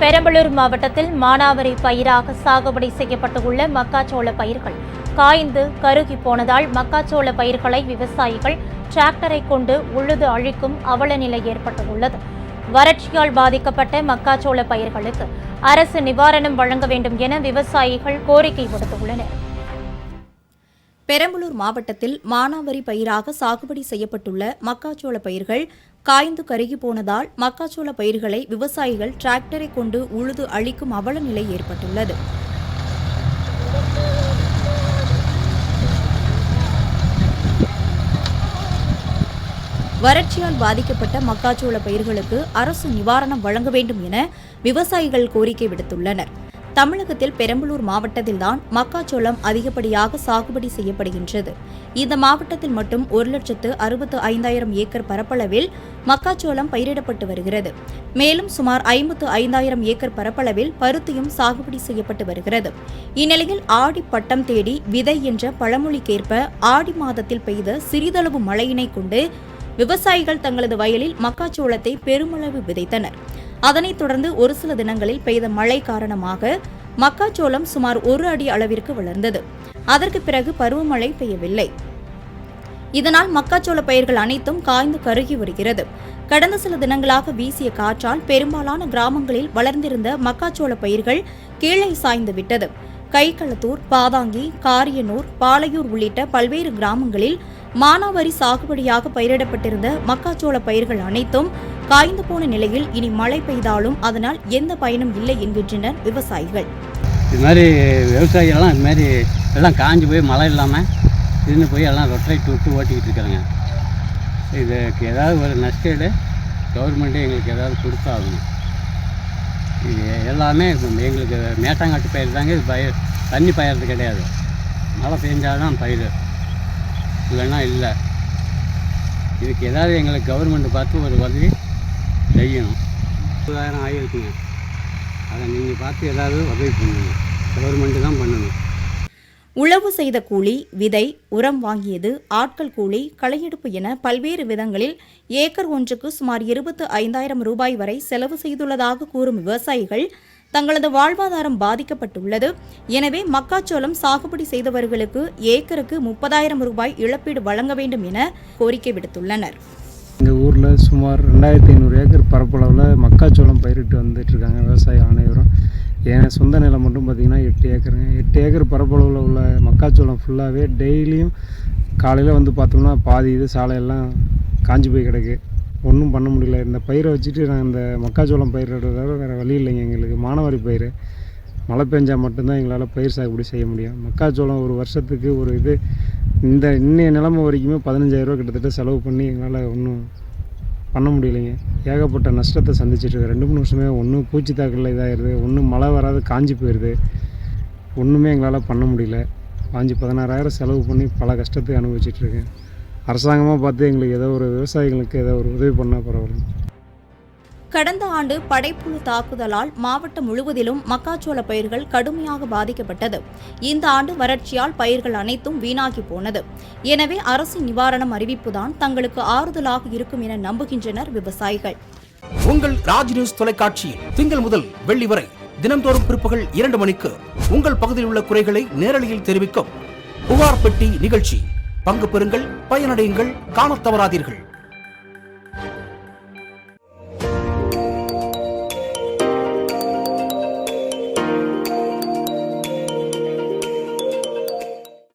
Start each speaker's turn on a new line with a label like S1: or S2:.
S1: பெரம்பலூர் மாவட்டத்தில் மானாவரி பயிராக சாகுபடி செய்யப்பட்டுள்ள மக்காச்சோள பயிர்கள் காய்ந்து கருகி போனதால் மக்காச்சோள பயிர்களை விவசாயிகள் டிராக்டரை கொண்டு உழுது அழிக்கும் அவல நிலை ஏற்பட்டுள்ளது. வறட்சியால் பாதிக்கப்பட்ட மக்காச்சோள பயிர்களுக்கு அரசு நிவாரணம் வழங்க வேண்டும் என விவசாயிகள் கோரிக்கை விடுத்துள்ளனர்.
S2: பெரம்பலூர் மாவட்டத்தில் மானாவரி பயிராக சாகுபடி செய்யப்பட்டுள்ள மக்காச்சோள பயிர்கள் காய்ந்து கருகி போனதால் மக்காச்சோள பயிர்களை விவசாயிகள் டிராக்டரை கொண்டு உழுது அழிக்கும் அவல நிலை ஏற்பட்டுள்ளது. வறட்சியால் பாதிக்கப்பட்ட மக்காச்சோள பயிர்களுக்கு அரசு நிவாரணம் வழங்க வேண்டும் என விவசாயிகள் கோரிக்கை விடுத்துள்ளனர். தமிழகத்தில் பெரம்பலூர் மாவட்டத்தில்தான் மக்காச்சோளம் அதிகப்படியாக சாகுபடி செய்யப்படுகின்றது. இந்த மாவட்டத்தில் மட்டும் ஒரு லட்சத்து அறுபத்து ஐந்தாயிரம் ஏக்கர் பரப்பளவில் மக்காச்சோளம் பயிரிடப்பட்டு வருகிறது. மேலும் சுமார் ஐம்பத்து ஐந்தாயிரம் ஏக்கர் பரப்பளவில் பருத்தியும் சாகுபடி செய்யப்பட்டு வருகிறது. இந்நிலையில் ஆடி பட்டம் தேடி விதை என்ற பழமொழிக்கேற்ப ஆடி மாதத்தில் பெய்த சிறிதளவு மழையினை கொண்டு விவசாயிகள் தங்களது வயலில் மக்காச்சோளத்தை பெருமளவு விதைத்தனர். அதனைத் தொடர்ந்து ஒரு சில தினங்களில் பெய்த மழை காரணமாக மக்காச்சோளம் சுமார் ஒரு அடி அளவிற்கு வளர்ந்தது. அதற்கு பிறகு பருவமழை பெய்யவில்லை. இதனால் மக்காச்சோள பயிர்கள் அனைத்தும் காய்ந்து கருகி வருகிறது. கடந்த சில தினங்களாக வீசிய காற்றால் பெரும்பாலான கிராமங்களில் வளர்ந்திருந்த மக்காச்சோள பயிர்கள் கீழே சாய்ந்து விட்டது. கைகளத்தூர் பாதாங்கி காரியனூர் பாலையூர் உள்ளிட்ட பல்வேறு கிராமங்களில் மானாவாரி சாகுபடியாக பயிரிடப்பட்டிருந்த மக்காச்சோள பயிர்கள் அனைத்தும் காய்ந்து போன நிலையில் இனி மழை பெய்தாலும் அதனால் எந்த பயனும் இல்லை என்கின்றனர் விவசாயிகள்.
S3: இது மாதிரி விவசாயிகள்லாம் இது மாதிரி எல்லாம் காஞ்சி போய் மழை இல்லாமல் இருந்து போய் எல்லாம் ரொட்டரைட்டு விட்டு ஓட்டிக்கிட்டு இருக்கிறாங்க இதுக்கு ஏதாவது ஒரு நஷ்டீடு கவர்மெண்ட்டு எங்களுக்கு ஏதாவது கொடுத்தாகணும். இது எல்லாமே எங்களுக்கு மேட்டாங்காட்டு பயிர் தாங்க இது பயிர். தண்ணி பயிர்றது கிடையாது. மழை பெஞ்சால் தான் பயிர். இல்லைன்னா இல்லை. இதுக்கு ஏதாவது எங்களுக்கு கவர்மெண்ட் பார்த்து ஒரு உதவி செய்யணும். முப்பதாயிரம் ஆகிருக்குங்க அதை நீங்கள் பார்த்து ஏதாவது உதவி பண்ணுங்க. கவர்மெண்ட்டு தான் பண்ணணும்.
S2: உழவு செய்த கூலி விதை உரம் வாங்கியது ஆட்கள் கூலி களையெடுப்பு என பல்வேறு விதங்களில் ஏக்கர் ஒன்றுக்கு சுமார் இருபத்து ஐந்தாயிரம் ரூபாய் வரை செலவு செய்துள்ளதாக கூறும் விவசாயிகள் தங்களது வாழ்வாதாரம் பாதிக்கப்பட்டுள்ளது. எனவே மக்காச்சோளம் சாகுபடி செய்தவர்களுக்கு ஏக்கருக்கு முப்பதாயிரம் ரூபாய் இழப்பீடு வழங்க வேண்டும் என கோரிக்கை விடுத்துள்ளனர்.
S4: எங்கள் ஊரில் சுமார் ரெண்டாயிரத்தி ஐநூறு ஏக்கர் பரப்பளவில் மக்காச்சோளம் பயிரிட்டு வந்துட்டுருக்காங்க விவசாய அனைவரும். என் சொந்த நிலம் மட்டும் பார்த்திங்கன்னா எட்டு ஏக்கருங்க. எட்டு ஏக்கர் பரப்பளவில் உள்ள மக்காச்சோளம் ஃபுல்லாகவே டெய்லியும் காலையில் வந்து பார்த்தோம்னா பாதி இது சாலையெல்லாம் காஞ்சி போய் கிடக்கு. ஒன்றும் பண்ண முடியல. இந்த பயிரை வச்சுட்டு நான் இந்த மக்காச்சோளம் பயிரிடுறத வேறு வழி இல்லைங்க எங்களுக்கு. மானாவாரி பயிர் மழை பெஞ்சால் மட்டும்தான் எங்களால் பயிர் சாகுபடி செய்ய முடியும். மக்காச்சோளம் ஒரு வருஷத்துக்கு ஒரு இது இந்த இன்னைய நிலைமை வரைக்குமே பதினஞ்சாயிரரூவா கிட்டத்தட்ட செலவு பண்ணி எங்களால் ஒன்றும் பண்ண முடியலைங்க. ஏகப்பட்ட நஷ்டத்தை சந்திச்சிட்ருக்கேன் ரெண்டு மூணு வருஷமே ஒன்றும் பூச்சி தாக்கலில் இதாகிடுது ஒன்றும் மழை வராது காஞ்சி போயிடுது ஒன்றுமே எங்களால் பண்ண முடியல. பாஞ்சு பதினாறாயிரம் செலவு பண்ணி பல கஷ்டத்தை அனுபவிச்சிட்ருக்கேன். அரசாங்கமாக பார்த்து எங்களுக்கு ஏதோ ஒரு விவசாயிகளுக்கு ஏதோ ஒரு உதவி பண்ணால் பரவாயில்ல
S2: கடந்த ஆண்டு படைப்புழு தாக்குதலால் மாவட்டம் முழுவதிலும் மக்காச்சோள பயிர்கள் கடுமையாக பாதிக்கப்பட்டது. இந்த ஆண்டு வறட்சியால் பயிர்கள் அனைத்தும் வீணாகி போனது. எனவே அரசின் நிவாரணம் அறிவிப்புதான் தங்களுக்கு ஆறுதலாக இருக்கும் என நம்புகின்றனர் விவசாயிகள்.
S5: உங்கள் ராஜ் நியூஸ் தொலைக்காட்சியில் திங்கள் முதல் வெள்ளி வரை தினந்தோறும் பிற்பகல் இரண்டு மணிக்கு உங்கள் பகுதியில் உள்ள குறைகளை நேரலையில் தெரிவிக்கும் புகார் பெட்டி நிகழ்ச்சி. பங்கு பெறுங்கள் பயனடையுங்கள் காணத் தவறாதீர்கள்.